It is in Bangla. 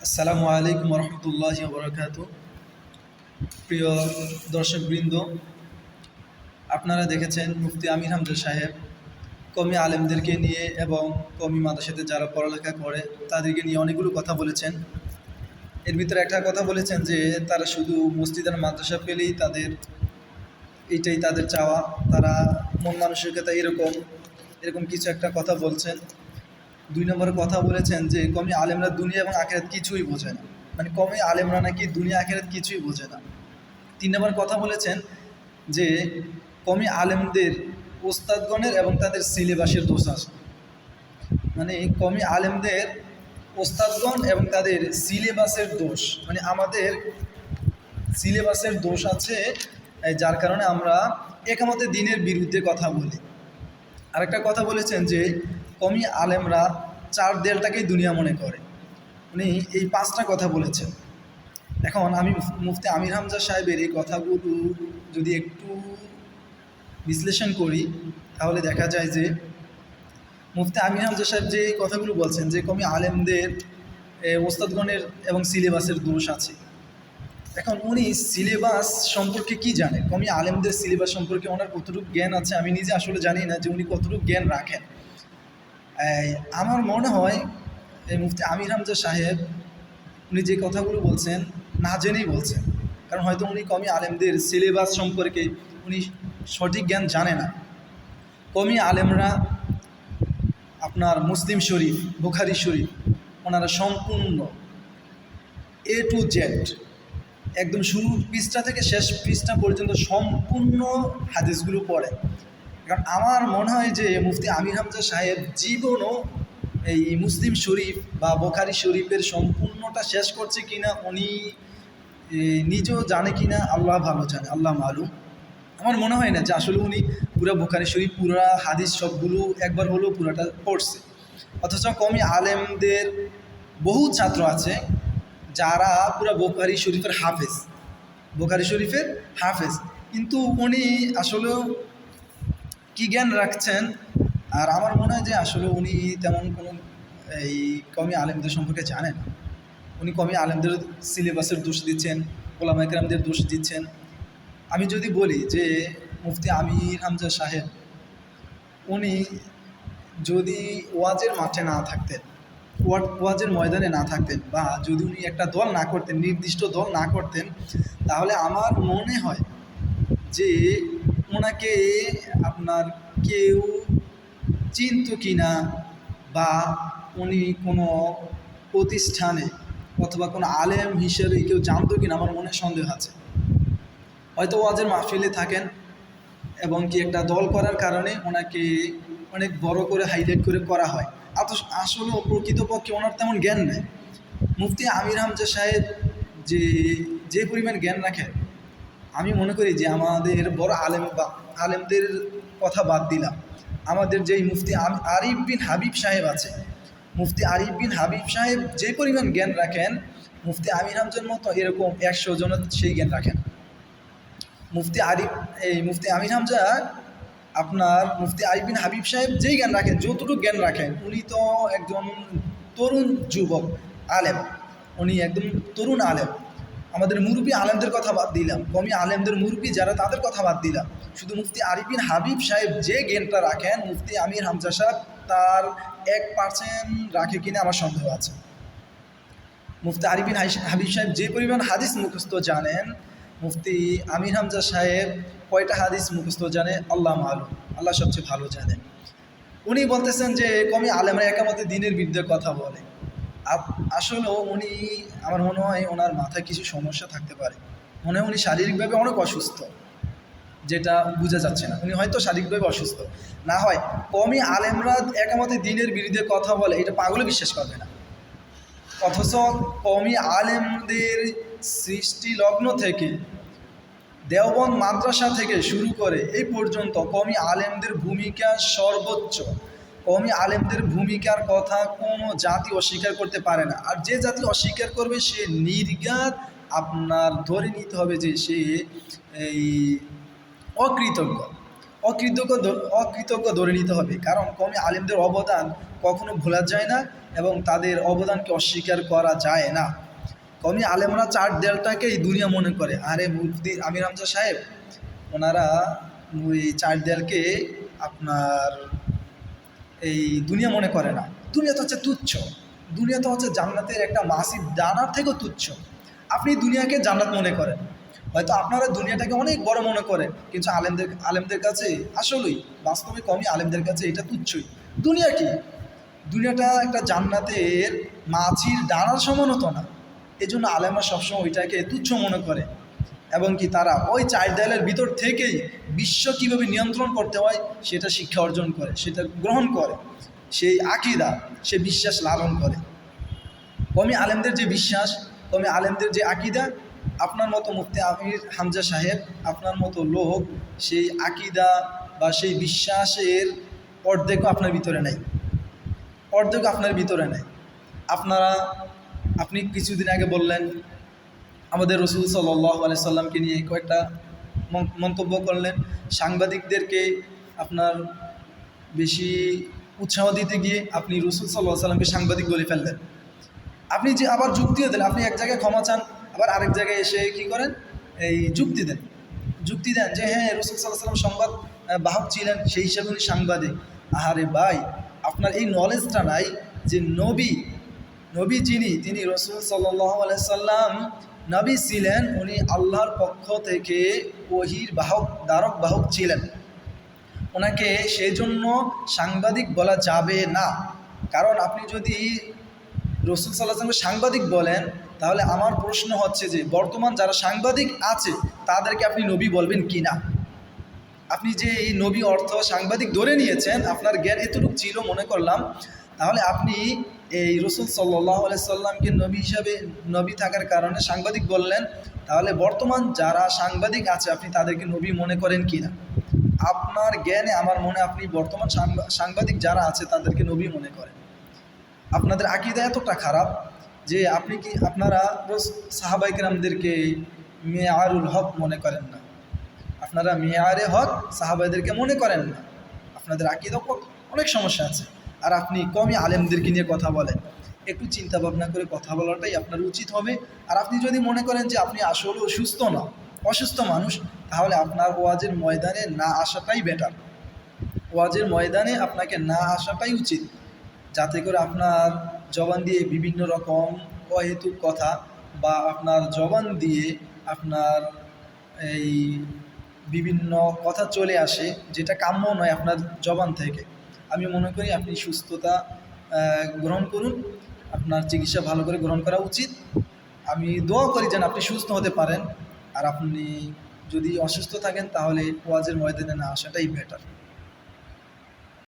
আসসালামু আলাইকুম রহমতুল্লাহ বরকাত প্রিয় দর্শকবৃন্দ, আপনারা দেখেছেন মুফতি আমির হামজা সাহেব কমি আলেমদেরকে নিয়ে এবং কমি মাদ্রাসাতে যারা পড়ালেখা করে তাদেরকে নিয়ে অনেকগুলো কথা বলেছেন। এর ভিতরে একটা কথা বলেছেন যে তারা শুধু মসজিদ আর মাদ্রাসা পেলেই তাদের এটাই তাদের চাওয়া, তারা মন মানসিকতা এরকম এরকম কিছু একটা কথা বলছেন। দুই নম্বরে কথা বলেছেন যে কমি আলেমরা দুনিয়া এবং আখেরাত কিছুই বোঝে না। মানে কমি আলেমরা নাকি দুনিয়া, আখেরাত কিছুই বোঝে না। তিন নম্বর কথা বলেছেন যে কমি আলেমদের ওস্তাদগণের এবং তাদের সিলেবাসের দোষ আছে। মানে কমি আলেমদের ওস্তাদগণ এবং তাদের সিলেবাসের দোষ। মানে আমাদের সিলেবাসের দোষ আছে যার কারণে আমরা একামতে দিনের বিরুদ্ধে কথা বলি। আরেকটা কথা বলেছেন যে কমি আলেমরা চার দেড়টাকেই দুনিয়া মনে করে। উনি এই পাঁচটা কথা বলেছেন। এখন আমি মুফতি আমির হামজা সাহেবের এই কথাগুলো যদি একটু বিশ্লেষণ করি, তাহলে দেখা যায় যে মুফতি আমির হামজা সাহেব যে এই কথাগুলো বলছেন যে কমি আলেমদের ওস্তাদগণের এবং সিলেবাসের দোষ আছে। এখন উনি সিলেবাস সম্পর্কে কি জানে কমি আলেমদের সিলেবাস সম্পর্কে ওনার কতটুকু জ্ঞান আছে আমি নিজে আসলে জানি না যে উনি কতটুকু জ্ঞান রাখেন। আমার মনে হয় এই মুফতি আমির হামজা সাহেব, উনি যে কথাগুলো বলছেন, না জেনেই বলছেন। কারণ হয়তো উনি কমি আলেমদের সিলেবাস সম্পর্কে উনি সঠিক জ্ঞান জানে না। কমি আলেমরা আপনার মুসলিম শরীফ, বুখারি শরীফ, ওনারা সম্পূর্ণ এ টু জেড একদম শুরু পৃষ্ঠা থেকে শেষ পৃষ্ঠা পর্যন্ত সম্পূর্ণ হাদিসগুলো পড়ে। কারণ আমার মনে হয় যে মুফতি আমির হামজা সাহেব জীবনও এই মুসলিম শরীফ বা বোখারি শরীফের সম্পূর্ণটা শেষ করছে কিনা, উনি নিজেও জানে কিনা, আল্লাহ ভালো জানে, আল্লাহ মালুম। আমার মনে হয় না যে আসলে উনি পুরা বোখারি শরীফ, পুরা হাদিস সবগুলো একবার হলেও পুরাটা পড়ছে। অথচ কমি আলেমদের বহু ছাত্র আছে যারা পুরা বোখারি শরীফের হাফেজ, বোখারি শরীফের হাফেজ। কিন্তু উনি আসলেও কি জ্ঞান রাখছেন? আর আমার মনে হয় যে আসলে উনি তেমন কোনো এই কমি আলেমদের সম্পর্কে জানেন উনি কমি আলেমদের সিলেবাসের দোষ দিচ্ছেন ওলামা একরামদের দোষ দিচ্ছেন। আমি যদি বলি যে মুফতি আমির হামজা সাহেব, উনি যদি ওয়াজের মাঠে না থাকতেন ওয়া- ওয়াজের ময়দানে না থাকতেন বা যদি উনি একটা দল না করতেন, নির্দিষ্ট দল না করতেন, তাহলে আমার মনে হয় যে ওনাকে আপনার কেউ চিনত কি না বা উনি কোনো প্রতিষ্ঠানে অথবা কোনো আলেম হিসেবে কেউ জানতো কিনা আমার মনে সন্দেহ আছে। হয়তো ওয়াজের মাহফিলে থাকেন এবং কি একটা দল করার কারণে ওনাকে অনেক বড় করে হাইলাইট করে করা হয়। অথচ আসলে প্রকৃতপক্ষে ওনার তেমন জ্ঞান নেই। মুফতি আমির হামজা সাহেব যে যে পরিমাণ জ্ঞান রাখেন আমি মনে করি যে আমাদের বড় আলেম বা আলেমদের কথা বাদ দিলাম। আমাদের যেই মুফতি আরিফ বিন হাবিব সাহেব আছে, মুফতি আরিফ বিন হাবিব সাহেব যে পরিমাণ জ্ঞান রাখেন, মুফতি আমির হামজার মতো এরকম একশো জনের সেই জ্ঞান রাখেন। মুফতি আরিফ, এই মুফতি আমির হামজা, আপনার মুফতি আরিফ বিন হাবিব সাহেব যেই জ্ঞান রাখেন, যতটুকু জ্ঞান রাখেন, উনি তো একজন তরুণ যুবক, আলেম। উনি একদম তরুণ আলেম। আমাদের মুরব্বী আলেমদের কথা বাদ দিলাম। কমি আলেমদের মুরব্বী যারা, তাদের কথা বাদ দিলাম। শুধু মুফতি আরিফ বিন হাবিব সাহেব যে জ্ঞানটা রাখেন, মুফতি আমির হামজা সাহেব তার এক পার্সেন্ট রাখে কিনা আমার সন্দেহ আছে। মুফতি আরিফিন হাবিব সাহেব যে পরিমাণ হাদিস মুখস্থ জানেন, মুফতি আমির হামজা সাহেব কয়টা হাদিস মুখস্থ জানে? আল্লাহ মালুম। আল্লাহ সবচেয়ে ভালো জানেন উনি বলতেছেন যে কমি আলেমরা একামতে দিনের বিরুদ্ধে কথা বলে। আসলেও উনি, আমার মনে হয় ওনার মাথায় কিছু সমস্যা থাকতে পারে। মনে হয় উনি শারীরিকভাবে অনেক অসুস্থ, যেটা বোঝা যাচ্ছে না। উনি হয়তো শারীরিকভাবে অসুস্থ। না হয় কমি আলেমরা একামতে দিনের বিরুদ্ধে কথা বলে, এটা পাগলে বিশ্বাস করবে না। অথচ কমি আলেমদের সৃষ্টি লগ্ন থেকে, দেওবন্দ মাদ্রাসা থেকে শুরু করে, এই পর্যন্ত কমি আলেমদের ভূমিকা সর্বোচ্চ। কমি আলেমদের ভূমিকার কথা কোনো জাতি অস্বীকার করতে পারে না। আর যে জাতি অস্বীকার করবে, সে নির্গাত আপনার ধরে নিতে হবে যে সে এই অকৃতজ্ঞ। অকৃতজ্ঞ অকৃতজ্ঞ ধরে নিতে হবে। কারণ কমে আলেমদের অবদান কখনো ভোলা যায় না এবং তাদের অবদানকে অস্বীকার করা যায় না। কমি আলেমরা চার দেয়ালটাকেই দুনিয়া মনে করে। আরে মুফতি আমির হামজা সাহেব, ওনারা ওই চার দেয়ালকে আপনার এই দুনিয়া মনে করে না। দুনিয়া তো হচ্ছে তুচ্ছ। দুনিয়া তো হচ্ছে জান্নাতের একটা মাসিব ডানার থেকেও তুচ্ছ। আপনি দুনিয়াকে জান্নাত মনে করেন। হয়তো আপনারা দুনিয়াটাকে অনেক বড় মনে করেন, কিন্তু আলেমদের আলেমদের কাছে আসলেই, বাস্তবে কমই আলেমদের কাছে এটা তুচ্ছই। দুনিয়া কি? দুনিয়াটা একটা জান্নাতের মাছির ডানার সমানত না। এই জন্য আলেমরা সবসময় ওইটাকে তুচ্ছ মনে করে। এবং কি তারা ওই চার দেয়ালের ভিতর থেকেই বিশ্ব কীভাবে নিয়ন্ত্রণ করতে হয়, সেটা শিক্ষা অর্জন করে, সেটা গ্রহণ করে, সেই আকিদা, সে বিশ্বাস লালন করে। কমি আলেমদের যে বিশ্বাস কমি আলেমদের যে আকিদা, আপনার মতো মুফতি আমির হামজা সাহেব, আপনার মতো লোক, সেই আকিদা বা সেই বিশ্বাসের অর্ধেকও আপনার ভিতরে নেই। অর্ধেক আপনার ভিতরে নেই। আপনারা, আপনি কিছুদিন আগে বললেন আমাদের রসুল সাল্লাহ সাল্লামকে নিয়ে কয়েকটা মন- মন্তব্য করলেন। সাংবাদিকদেরকে আপনার বেশি উৎসাহ দিতে গিয়ে আপনি রসুল সাল্লাহ সাল্লামকে সাংবাদিক বলে ফেললেন। আপনি যে আবার যুক্তিও দেন আপনি এক জায়গায় ক্ষমা চান, আবার আরেক জায়গায় এসে কি করেন? এই যুক্তি দেন। যুক্তি দেন যে হ্যাঁ রসুল সাল্লাহ সাল্লাম সংবাদ বাহক ছিলেন, সেই হিসাবে উনি সাংবাদিক। আহারে ভাই, আপনার এই নলেজটা নাই যে নবী নবী যিনি, তিনি রসুল সাল্লাহ সাল্লাম নবী ছিলেন, উনি আল্লাহর পক্ষ থেকে ওহির বাহক, দ্বারক বাহক ছিলেন। ওনাকে সেই জন্য সাংবাদিক বলা যাবে না। কারণ আপনি যদি রসুল সাল্লাহামকে সাংবাদিক বলেন, তাহলে আমার প্রশ্ন হচ্ছে যে, বর্তমান যারা সাংবাদিক আছে, তাদেরকে আপনি নবী বলবেন কি না আপনি যে এই নবী অর্থ সাংবাদিক ধরে নিয়েছেন, আপনার জ্ঞান এতটুকু ছিল, মনে করলাম, তাহলে আপনি এই রসুল সাল্লাহ সাল্লামকে নবী হিসাবে নবী থাকার কারণে সাংবাদিক বললেন, তাহলে বর্তমান যারা সাংবাদিক আছে, আপনি তাদেরকে নবী মনে করেন কি না আপনার জ্ঞানে, আমার মনে আপনি বর্তমান সাংবা- সাংবাদিক যারা আছে, তাদেরকে নবী মনে করেন। আপনাদের আকিদা এতটা খারাপ যে আপনি কি, আপনারা সাহাবাইকরামদেরকে মেয়ারুল হক মনে করেন না। আপনারা মেয়ারে হক সাহাবাইদেরকে মনে করেন না। আপনাদের আকিদা অনেক সমস্যা আছে। আর আপনি কমই আলেমদেরকে নিয়ে কথা বলেন। একটু চিন্তা ভাবনা করে কথা বলাটাই আপনার উচিত হবে। আর আপনি যদি মনে করেন যে আপনি আসলে অসুস্থ না, অসুস্থ মানুষ, তাহলে আপনার ওয়াজের ময়দানে না আসাটাই বেটার ওয়াজের ময়দানে আপনাকে না আসাটাই উচিত। যাতে করে আপনার জবান দিয়ে বিভিন্ন রকম অহেতুক কথা বা আপনার জবান দিয়ে আপনার এই বিভিন্ন কথা চলে আসে, যেটা কাম্য নয় আপনার জবান থেকে। আমি মনে করি আপনি সুস্থতা গ্রহণ করুন। আপনার চিকিৎসা ভালো করে গ্রহণ করা উচিত। আমি দোয়া করি যেন আপনি সুস্থ হতে পারেন। আর আপনি যদি অসুস্থ থাকেন তাহলে ওয়াজের ময়দানে না আসাটাই বেটার